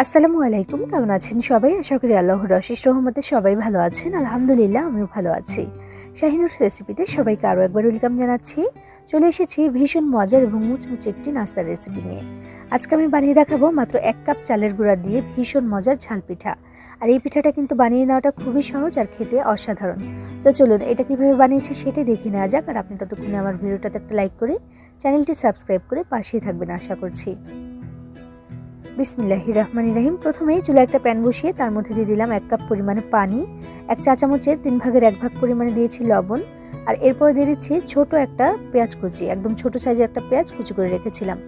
আসসালামু আলাইকুম, কেমন আছেন সবাই? আশা করি আল্লাহর অশেষ রহমতে সবাই ভালো আছেন। আলহামদুলিল্লাহ, আমিও ভালো আছি। শাহিনুর রেসিপিতে সবাইকে আরও একবার ওয়েলকাম জানাচ্ছি। চলে এসেছি ভীষণ মজার এবং মুচমুচে একটি নাস্তার রেসিপি নিয়ে। আজকে আমি বানিয়ে দেখাবো মাত্র এক কাপ চালের গুঁড়া দিয়ে ভীষণ মজার ঝাল পিঠা। আর এই পিঠাটা কিন্তু বানিয়ে নেওয়াটা খুবই সহজ আর খেতে অসাধারণ। তো চলুন, এটা কীভাবে বানিয়েছি সেটাই দেখে নেওয়া যাক। আর আপনি ততক্ষণে আমার ভিডিওটাতে একটা লাইক করে চ্যানেলটি সাবস্ক্রাইব করে পাশেই থাকবেন, আশা করছি। বিসমিল্লাহি রহমান রাহিম প্রথমেই চুলে একটা প্যান বসিয়ে তার মধ্যে দিয়ে দিলাম এক কাপ পরিমাণে পানি, এক চা চামচের তিন ভাগের এক ভাগ পরিমাণে দিয়েছি লবণ, আর এরপর দিয়ে দিচ্ছি ছোটো একটা পেঁয়াজ কুচি, একদম ছোট সাইজের একটা পেঁয়াজ কুচি করে রেখেছিলাম।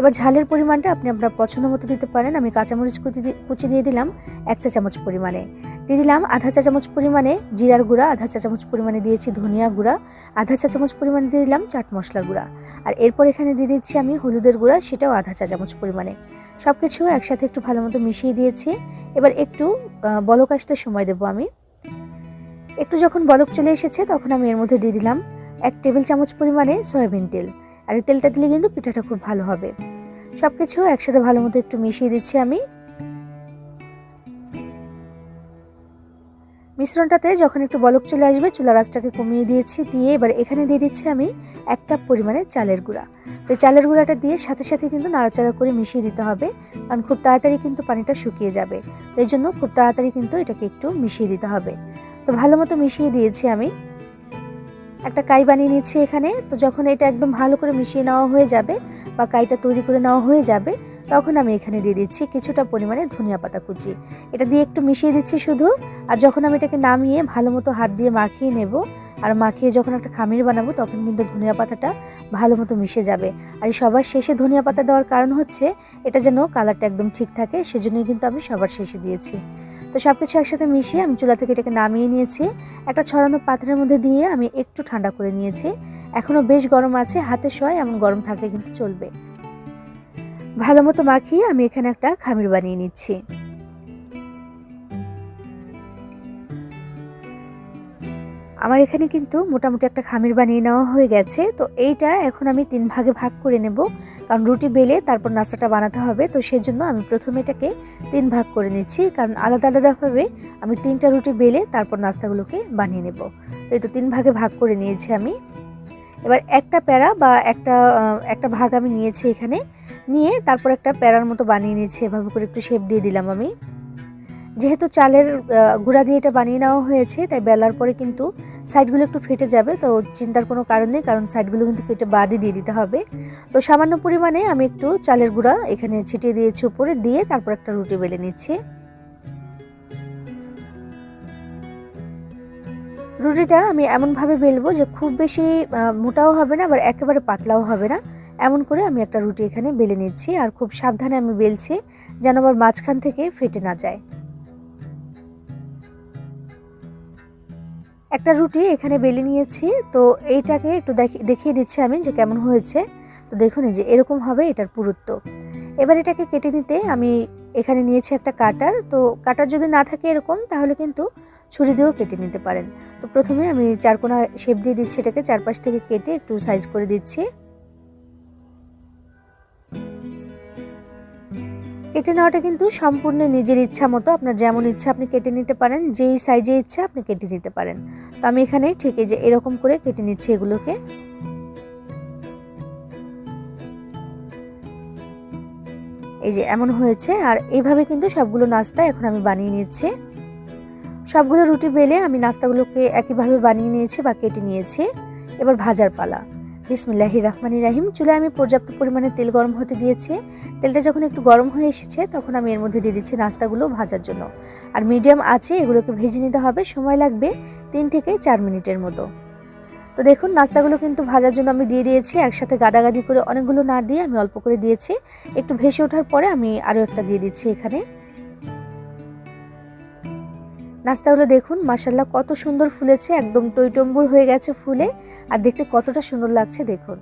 এবার ঝালের পরিমাণটা আপনি আপনার পছন্দ মতো দিতে পারেন। আমি কাঁচামরিচ কুচি কুচি দিয়ে দিলাম এক চা চামচ পরিমাণে। দিয়ে দিলাম আধা চা চামচ পরিমাণে জিরার গুঁড়া, আধা চা চামচ পরিমাণে দিয়েছি ধনিয়া গুঁড়া, আধা চা চামচ পরিমাণে দিয়ে দিলাম চাট মশলা গুঁড়া। আর এরপর এখানে দিয়ে দিচ্ছি আমি হলুদের গুঁড়া, সেটাও আধা চা চামচ পরিমাণে। সব কিছু একসাথে একটু ভালো মতো মিশিয়ে দিয়েছি। এবার একটু বলক আসতে সময় দেবো আমি। একটু যখন বলক চলে এসেছে তখন আমি এর মধ্যে দিয়ে দিলাম এক টেবিল চামচ পরিমাণে সয়াবিন তেল। আর এই তেলটা দিলে কিন্তু পিঠাটা খুব ভালো হবে। সব কিছু একসাথে ভালো মতো একটু মিশিয়ে দিচ্ছি আমি। মিশ্রণটাতে যখন একটু বলক চলে আসবে, চুলা আঁচটাকে কমিয়ে দিয়েছি, দিয়ে এবার এখানে দিয়ে দিচ্ছি আমি এক কাপ পরিমাণে চালের গুঁড়া। তো চালের গুঁড়াটা দিয়ে সাথে সাথে কিন্তু নাড়াচাড়া করে মিশিয়ে দিতে হবে, কারণ খুব তাড়াতাড়ি কিন্তু পানিটা শুকিয়ে যাবে। তো এই জন্য খুব তাড়াতাড়ি কিন্তু এটাকে একটু মিশিয়ে দিতে হবে। তো ভালো মতো মিশিয়ে দিয়েছি আমি। একটা কাই বানিয়ে নিয়েছি এখানে। তো যখন এটা একদম ভালো করে মিশিয়ে নেওয়া হয়ে যাবে বা কাইটা তৈরি করে নেওয়া হয়ে যাবে, তখন আমি এখানে দিয়ে দিচ্ছি কিছুটা পরিমাণে ধনিয়া পাতা কুচি। এটা দিয়ে একটু মিশিয়ে দিচ্ছি শুধু। আর যখন আমি এটাকে নামিয়ে ভালো মতো হাত দিয়ে মাখিয়ে নেব আর মাখিয়ে যখন একটা খামির বানাবো, তখন কিন্তু ধনিয়া পাতাটা ভালো মতো মিশে যাবে। আর সবার শেষে ধনিয়া পাতা দেওয়ার কারণ হচ্ছে, এটা যেন কালারটা একদম ঠিক থাকে, সেজন্যই কিন্তু আমি সবার শেষে দিয়েছি। তো সব কিছু একসাথে মিশিয়ে আমি চুলা থেকে এটাকে নামিয়ে নিয়েছি। একটা ছড়ানো পাত্রের মধ্যে দিয়ে আমি একটু ঠান্ডা করে নিয়েছি। এখনও বেশ গরম আছে, হাতে শয়, এমন গরম থাকলে কিন্তু চলবে। ভালো মতো মাখিয়ে আমি এখানে একটা খামির বানিয়ে নিচ্ছি। আমার এখানে কিন্তু মোটামুটি একটা খামির বানিয়ে নেওয়া হয়ে গেছে। তো এইটা এখন আমি তিন ভাগে ভাগ করে নেব। কারণ রুটি বেলে তারপর নাস্তাটা বানাতে হবে। তো সেই জন্য আমি প্রথমে এটাকে তিন ভাগ করে নিচ্ছি। কারণ আলাদা আলাদাভাবে আমি তিনটা রুটি বেলে তারপর নাস্তাগুলোকে বানিয়ে নেব। তো এই তো তিন ভাগে ভাগ করে নিয়েছি আমি। এবার একটা প্যারা বা একটা একটা ভাগ আমি নিয়েছি এখানে। নিয়ে তারপর একটা প্যারার মতো বানিয়ে নিয়েছি। এভাবে করে একটু শেপ দিয়ে দিলাম আমি। যেহেতু চালের গুঁড়া দিয়ে এটা বানিয়ে নেওয়া হয়েছে, তাই বেলার পরে কিন্তু সাইডগুলো একটু ফেটে যাবে, তো চিন্তার কোনো কারণ নেই, কারণ সাইডগুলো কিন্তু কেটে বাদই দিয়ে দিতে হবে। তো সামান্য পরিমাণে আমি একটু চালের গুঁড়া এখানে ছিটিয়ে দিয়েছি উপরে, দিয়ে তারপর একটা রুটি বেলে নিচ্ছি। রুটিটা আমি এমনভাবে বেলবো যে খুব বেশি মোটাও হবে না, আবার একেবারে পাতলাও হবে না। এমন করে আমি একটা রুটি এখানে বেলে নিচ্ছি, আর খুব সাবধানে আমি বেলছি, যেন আবার মাঝখান থেকে ফেটে না যায়। একটা রুটি এখানে বেলে নিয়েছি। তো এইটাকে একটু দেখিয়ে দিচ্ছি আমি যে কেমন হয়েছে। তো দেখুন যে এরকম হবে এটার পুরুত্ব। এবার এটাকে কেটে নিতে আমি এখানে নিয়েছি একটা কাটার। তো কাটার যদি না থাকে এরকম, তাহলে কিন্তু ছুরি দিয়েও কেটে নিতে পারেন। তো প্রথমে আমি চারকোনা শেপ দিয়ে দিচ্ছি এটাকে, চারপাশ থেকে কেটে একটু সাইজ করে দিচ্ছি। কেটে নেওয়াটা কিন্তু সম্পূর্ণ নিজের ইচ্ছা মতো। আপনার যেমন ইচ্ছা আপনি কেটে নিতে পারেন, যেই সাইজে ইচ্ছা আপনি কেটে নিতে পারেন। তো আমি এখানে ঠিক এই যে এরকম করে কেটে নিচ্ছি এগুলোকে। এই যে এমন হয়েছে, আর এইভাবে কিন্তু সবগুলো নাস্তা এখন আমি বানিয়ে নিচ্ছি। সবগুলো রুটি বেলে আমি নাস্তাগুলোকে একইভাবে বানিয়ে নিয়েছি বা কেটে নিয়েছি। এবার ভাজার পালা। বিসমিল্লাহি রহমানি রাহিম। চুলে আমি পর্যাপ্ত পরিমাণে তেল গরম হতে দিয়েছি। তেলটা যখন একটু গরম হয়ে এসেছে, তখন আমি এর মধ্যে দিয়ে দিচ্ছি নাস্তাগুলো ভাজার জন্য। আর মিডিয়াম আছে এগুলোকে ভেজে নিতে হবে। সময় লাগবে তিন থেকে চার মিনিটের মতো। তো দেখুন, নাস্তাগুলো কিন্তু ভাজার জন্য আমি দিয়ে দিয়েছি। একসাথে গাদাগাদি করে অনেকগুলো না দিয়ে আমি অল্প করে দিয়েছি। একটু ভেসে ওঠার পরে আমি আরও একটা দিয়ে দিচ্ছি এখানে। নাস্তাগুলো দেখুন মাসাল্লাহ কত সুন্দর ফুলেছে, একদম টইটম্বুর হয়ে গেছে ফুলে। আর দেখতে কতটা সুন্দর লাগছে দেখুন।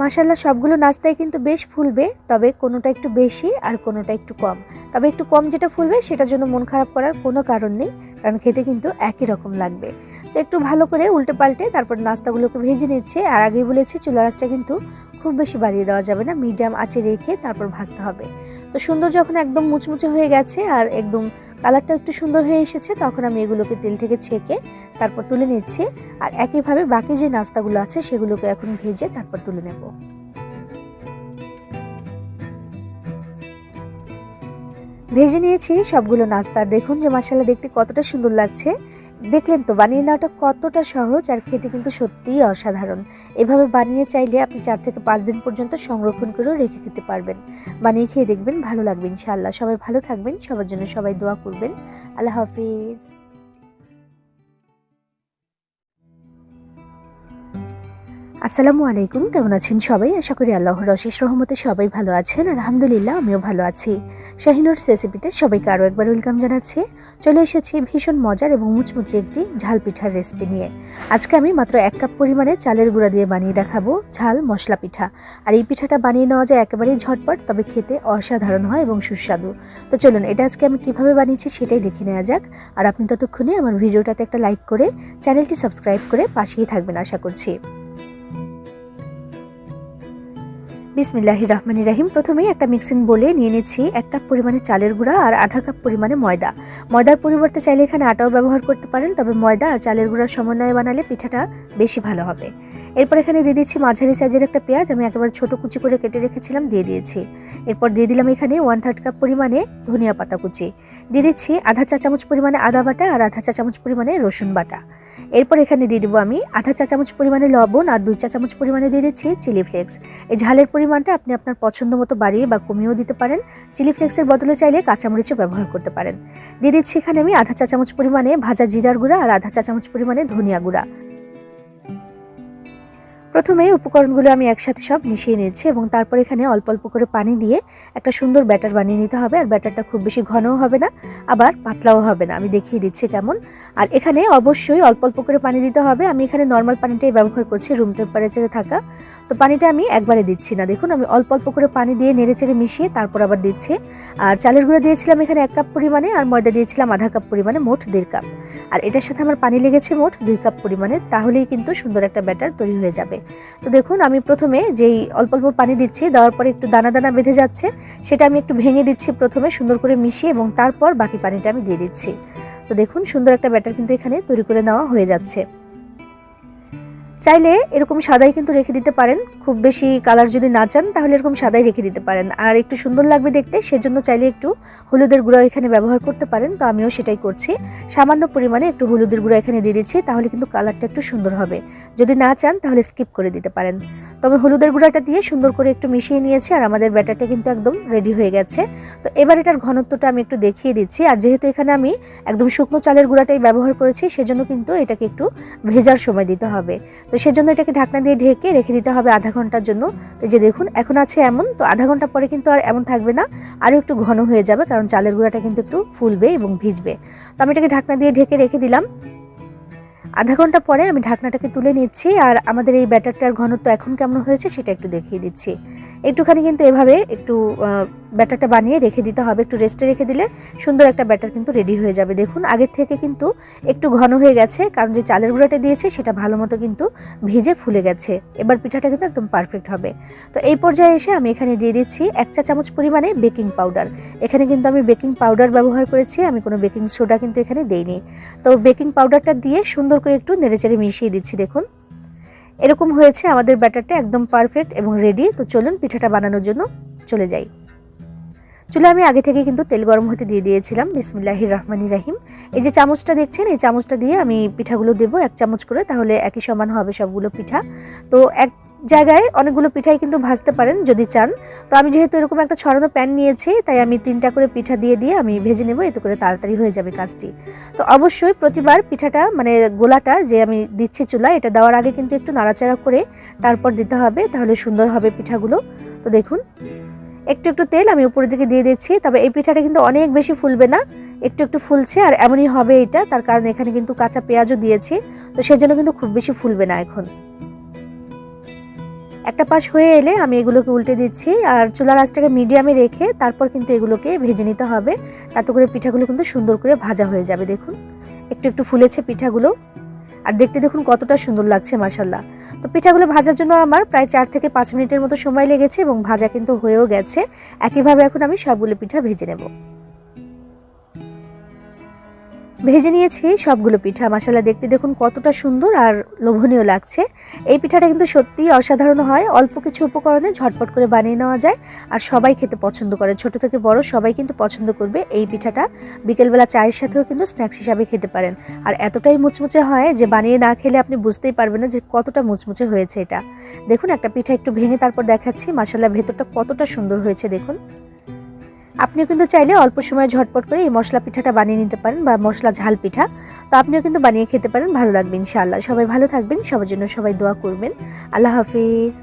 মাসাল্লাহ সবগুলো নাস্তায় কিন্তু বেশ ফুলবে, তবে কোনোটা একটু বেশি আর কোনোটা একটু কম। তবে একটু কম যেটা ফুলবে সেটার জন্য মন খারাপ করার কোনো কারণ নেই, কারণ খেতে কিন্তু একই রকম লাগবে। তো একটু ভালো করে উল্টে পাল্টে তারপর নাস্তাগুলোকে ভেজে নিচ্ছে, আর আগেই বলেছি চুলা রাসটা কিন্তু খুব বেশি বাড়িয়ে দেওয়া যাবে না, মিডিয়াম আঁচে রেখে তারপর ভাজতে হবে। তো সুন্দর যখন একদম মুচমুচে হয়ে গেছে আর একদম কালারটা একটু সুন্দর হয়ে এসেছে, তখন আমি এগুলোকে তেল থেকে ছেঁকে তারপর তুলে নিচ্ছি। আর একইভাবে বাকি যে নাস্তাগুলো আছে, সেগুলোকে এখন ভেজে তারপর তুলে নেব। ভেজে নিয়েছি সবগুলো নাস্তা। দেখুন যে মশালা দেখতে কতটা সুন্দর লাগছে। দেখলেন তো, বানিয়ে নেওয়াটা কতটা সহজ আর খেতে কিন্তু সত্যিই অসাধারণ। এভাবে বানিয়ে চাইলে আপনি চার থেকে পাঁচ দিন পর্যন্ত সংরক্ষণ করেও রেখে খেতে পারবেন। বানিয়ে খেয়ে দেখবেন ভালো লাগবে ইনশাআল্লাহ। সবাই ভালো থাকবেন, সবার জন্য সবাই দোয়া করবেন। আল্লাহ হাফিজ। আসসালামু আলাইকুম, কেমন আছেন সবাই? আশা করি আল্লাহর অশেষ রহমতে সবাই ভালো আছেন। আলহামদুলিল্লাহ, আমিও ভালো আছি। শাহিনুর রেসিপিতে সবাইকে আরও একবার ওয়েলকাম জানাচ্ছি। চলে এসেছি ভীষণ মজার এবং মুচমুচি একটি ঝাল পিঠার রেসিপি নিয়ে। আজকে আমি মাত্র এক কাপ পরিমাণে চালের গুঁড়া দিয়ে বানিয়ে দেখাবো ঝাল মশলা পিঠা। আর এই পিঠাটা বানিয়ে নেওয়া যায় একেবারেই ঝটপট, তবে খেতে অসাধারণ হয় এবং সুস্বাদু। তো চলুন, এটা আজকে আমি কীভাবে বানিয়েছি সেটাই দেখে নেওয়া যাক। আর আপনি ততক্ষণে আমার ভিডিওটাতে একটা লাইক করে চ্যানেলটি সাবস্ক্রাইব করে পাশেই থাকবেন, আশা করছি। বিসমিল্লাহির রহমানির রাহিম। প্রথমেই একটা মিক্সিং বলে নিয়ে নিচ্ছি এক কাপ পরিমাণে চালের গুঁড়া আর আধা কাপ পরিমাণে ময়দা। ময়দার পরিবর্তে চাইলে এখানে আটাও ব্যবহার করতে পারেন, তবে ময়দা আর চালের গুঁড়ার সমন্বয়ে বানালে পিঠাটা বেশি ভালো হবে। এরপর এখানে দিয়ে দিচ্ছি মাঝারি সাইজের একটা পেঁয়াজ, আমি একেবারে ছোটো কুচি করে কেটে রেখেছিলাম, দিয়ে দিয়েছি। এরপর দিয়ে দিলাম এখানে ওয়ান থার্ড কাপ পরিমাণে ধনিয়া পাতা কুচি। দিয়ে দিচ্ছি আধা চা চামচ পরিমাণে আদা বাটা আর আধা চা চামচ পরিমাণে রসুন বাটা। এরপর এখানে দিয়ে দেবো আমি আধা চা চামচ পরিমাণে লবণ আর দুই চা চামচ পরিমাণে দিয়ে দিচ্ছি চিলি ফ্লেক্স। এই ঝালের পরিমাণটা আপনি আপনার পছন্দ মতো বাড়িয়ে বা কমিয়েও দিতে পারেন। চিলি ফ্লেক্সের বদলে চাইলে কাঁচামরিচও ব্যবহার করতে পারেন। দিয়ে দিচ্ছি এখানে আমি আধা চা চামচ পরিমাণে ভাজা জিরার গুঁড়া আর আধা চা চামচ পরিমাণে ধনিয়া গুঁড়া। প্রথমে উপকরণগুলো আমি একসাথে সব মিশিয়ে নিচ্ছি এবং তারপর এখানে অল্প অল্প করে পানি দিয়ে একটা সুন্দর ব্যাটার বানিয়ে নিতে হবে আর ব্যাটারটা খুব বেশি ঘনও হবে না, আবার পাতলাও হবে না। আমি দেখিয়ে দিচ্ছি কেমন। আর এখানে অবশ্যই অল্প অল্প করে পানি দিতে হবে। আমি এখানে নর্মাল পানিটাই ব্যবহার করছি রুম টেম্পারেচারে থাকা। তো পানিটা আমি একবারে দিচ্ছি না। দেখুন, আমি অল্প অল্প করে পানি দিয়ে নেড়েচেড়ে মিশিয়ে তারপর আবার দিচ্ছি। আর চালের গুঁড়ো দিয়েছিলাম এখানে এক কাপ পরিমাণে আর ময়দা দিয়েছিলাম আধা কাপ পরিমাণে, মোট দেড় কাপ। আর এটার সাথে আমার পানি লেগেছে মোট দুই কাপ পরিমাণে। তাহলেই কিন্তু সুন্দর একটা ব্যাটার তৈরি হয়ে যাবে। তো দেখুন, আমি প্রথমে যেই অল্প অল্প পানি দিচ্ছি, দেওয়ার পরে একটু দানা দানা বেঁধে যাচ্ছে, সেটা আমি একটু ভেঙে দিচ্ছি প্রথমে, সুন্দর করে মিশিয়ে এবং তারপর বাকি পানিটা আমি দিয়ে দিচ্ছি। তো দেখুন, সুন্দর একটা ব্যাটার কিন্তু এখানে তৈরি করে নেওয়া হয়ে যাচ্ছে। চাইলে এরকম সাদাই কিন্তু রেখে দিতে পারেন। খুব বেশি কালার যদি না চান, তাহলে এরকম সাদাই রেখে দিতে পারেন। আর একটু সুন্দর লাগবে দেখতে, সেজন্য চাইলে একটু হলুদের গুঁড়ো এখানে ব্যবহার করতে পারেন। তো আমিও সেটাই করছি। সামান্য পরিমাণে একটু হলুদের গুঁড়ো এখানে দিয়ে দিচ্ছি, তাহলে কিন্তু কালারটা একটু সুন্দর হবে। যদি না চান, তাহলে স্কিপ করে দিতে পারেন। তবে হলুদের গুঁড়াটা দিয়ে সুন্দর করে একটু মিশিয়ে নিয়েছি আর আমাদের ব্যাটারটা কিন্তু একদম রেডি হয়ে গেছে। তো এবার এটার ঘনত্বটা আমি একটু দেখিয়ে দিচ্ছি। আর যেহেতু এখানে আমি একদম শুকনো চালের গুঁড়াটাই ব্যবহার করেছি, সেজন্য কিন্তু এটাকে একটু ভেজার সময় দিতে হবে। তো সেজন্য এটাকে ঢাকনা দিয়ে ঢেকে রেখে দিতে হবে আধা ঘণ্টার জন্য। তো যে দেখুন, এখন আছে এমন, তো আধা ঘণ্টা পরে কিন্তু আর এমন থাকবে না। আরও একটু ঘন হয়ে যাবে, কারণ চালের গুঁড়াটা কিন্তু একটু ফুলবে এবং ভিজবে। তো আমি এটাকে ঢাকনা দিয়ে ঢেকে রেখে দিলাম। আধা ঘণ্টা পরে আমি ঢাকনাটাকে তুলে নিচ্ছি আর আমাদের এই ব্যাটারটার ঘনত্ব এখন কেমন হয়েছে সেটা একটু দেখিয়ে দিচ্ছি। একটুখানি কিন্তু এভাবে একটু ব্যাটারটা বানিয়ে রেখে দিতে হবে। একটু রেস্টে রেখে দিলে সুন্দর একটা ব্যাটার কিন্তু রেডি হয়ে যাবে। দেখুন, আগের থেকে কিন্তু একটু ঘন হয়ে গেছে, কারণ যে চালের গুঁড়াটা দিয়েছে সেটা ভালো মতো কিন্তু ভিজে ফুলে গেছে। এবার পিঠাটা কিন্তু একদম পারফেক্ট হবে। তো এই পর্যায়ে এসে আমি এখানে দিয়ে দিচ্ছি এক চা চামচ পরিমাণে বেকিং পাউডার এখানে কিন্তু আমি বেকিং পাউডার ব্যবহার করেছি, আমি কোনো বেকিং সোডা কিন্তু এখানে দেইনি। তো বেকিং পাউডারটা দিয়ে সুন্দর করে একটু নেড়েচেড়ে মিশিয়ে দিচ্ছি, দেখুন। এরকম হয়েছে, আমাদের ব্যাটারটা একদম পারফেক্ট এবং রেডি। তো চলুন পিঠাটা বানানোর জন্য চলে যাই। চুলে আমি আগে থেকে কিন্তু তেল গরম হতে দিয়ে দিয়েছিলাম। বিসমিল্লাহির রহমানি রাহিম। এই যে চামচটা দেখছেন, এই চামচটা দিয়ে আমি পিঠাগুলো দেবো এক চামচ করে, তাহলে একই সমান হবে সবগুলো পিঠা। তো এক জায়গায় অনেকগুলো পিঠাই কিন্তু ভাজতে পারেন যদি চান। তো আমি যেহেতু এরকম একটা ছড়ানো প্যান নিয়েছি, তাই আমি তিনটা করে পিঠা দিয়ে দিয়ে আমি ভেজে নেব, এতে করে তাড়াতাড়ি হয়ে যাবে কাজটি। তো অবশ্যই প্রতিবার পিঠাটা মানে গোলাটা যে আমি দিচ্ছি চুলা, এটা দেওয়ার আগে কিন্তু একটু নাড়াচাড়া করে তারপর দিতে হবে, তাহলে সুন্দর হবে পিঠাগুলো। তো দেখুন, একটু একটু তেল আমি উপরের দিকে দিয়ে দিচ্ছি, তবে এই পিঠাটা কিন্তু অনেক বেশি ফুলবে না, একটু একটু ফুলছে, আর এমনই হবে এটা, তার কারণ এখানে কিন্তু কাঁচা পেঁয়াজও দিয়েছি, তো সেজন্য কিন্তু খুব বেশি ফুলবে না এখন। একটা পাশ হয়ে এলে আমি এগুলোকে উল্টে দিচ্ছি আর চুলার আঁচটাকে মিডিয়ামে রেখে তারপর কিন্তু এগুলোকে ভেজে নিতে হবে। তাতে করে পিঠাগুলো কিন্তু সুন্দর করে ভাজা হয়ে যাবে, দেখুন। একটু একটু ফুলেছে পিঠাগুলো। আর দেখতে দেখুন কতটা সুন্দর লাগছে মাসাল্লাহ তো পিঠাগুলো ভাজার জন্য আমার প্রায় চার থেকে পাঁচ মিনিটের মতো সময় লেগেছে এবং ভাজা কিন্তু হয়েও গেছে। একইভাবে এখন আমি সবগুলো পিঠা ভেজে নেব। ভেজে নিয়েছি সবগুলো পিঠা মশালা দেখতে দেখুন কতটা সুন্দর আর লোভনীয় লাগছে। এই পিঠাটা কিন্তু সত্যিই অসাধারণ হয়, অল্প কিছু উপকরণে ঝটপট করে বানিয়ে নেওয়া যায় আর সবাই খেতে পছন্দ করে। ছোট থেকে বড় সবাই কিন্তু পছন্দ করবে এই পিঠাটা। বিকেলবেলা চায়ের সাথেও কিন্তু স্ন্যাক্স হিসাবে খেতে পারেন। আর এতটাই মুচমুচে হয় যে বানিয়ে না খেলে আপনি বুঝতেই পারবেন না যে কতটা মুচমুচে হয়েছে এটা। দেখুন একটা পিঠা একটু ভেঙে তারপর দেখাচ্ছি মাসাল্লা ভেতরটা কতটা সুন্দর হয়েছে দেখুন। আপনিও কিন্তু চাইলে অল্প সময় ঝটপট করে এই মশলা পিঠাটা বানিয়ে নিতে পারেন বা মশলা ঝাল পিঠা। তো আপনিও কিন্তু বানিয়ে খেতে পারেন, ভালো লাগবে ইনশাআল্লাহ। সবাই ভালো থাকবেন, সবার জন্য সবাই দোয়া করবেন। আল্লাহ হাফিজ।